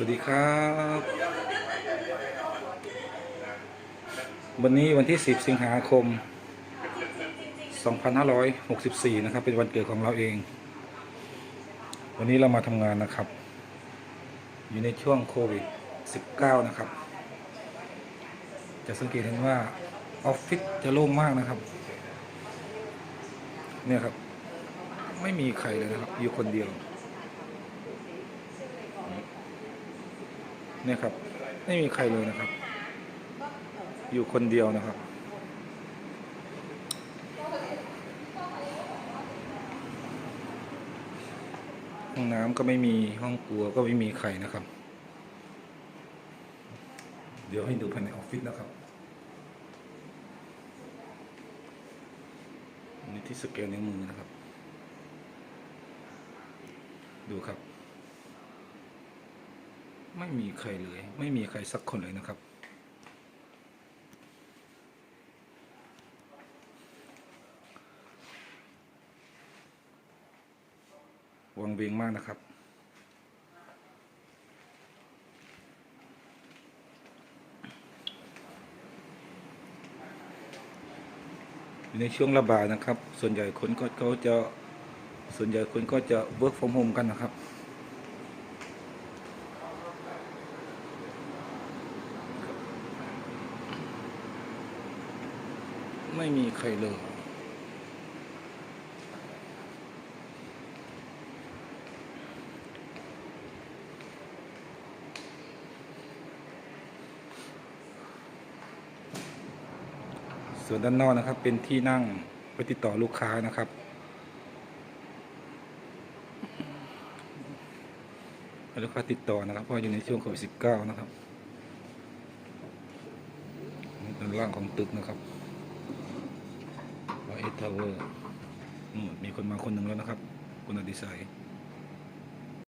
วัสดีครับ วันนี้วันที่ 10 สิงหาคม 2564 นะครับ เป็นวันเกิดของเราเอง วันนี้เรามาทำงานนะครับ อยู่ในช่วงโควิด 19 นะครับ จะสังเกตเห็นว่า ออฟฟิศจะโล่งมากนะครับ เนี่ยครับ ไม่มีใครเลยนะครับ อยู่คนเดียว เนี่ยครับ ไม่มีใครเลยนะครับ อยู่คนเดียวนะครับ ห้องน้ำก็ไม่มีห้องครัวก็ไม่มีใครนะครับ เดี๋ยวให้ดูภายในออฟฟิศนะครับนี่ที่สแกนนิ้วมือนะครับ ดูครับ ไม่มีใครเลย ไม่มีใครสักคนเลยนะครับ วังเวงมากนะครับ ในช่วงระบาดนะครับ ส่วนใหญ่คนก็เขาจะส่วนใหญ่คนก็จะ work from home กันนะครับ ไม่มีใครเลยส่วนด้านนอกนะครับเป็นที่นั่งไว้ติดต่อลูกค้านะครับ ลูกค้าติดต่อนะครับเพราะอยู่ในช่วงโควิด19นะครับด้านล่างของตึกนะครับ เอทาวเวอร์มีคนมาคนหนึ่งแล้วนะครับ คุณอดิศัย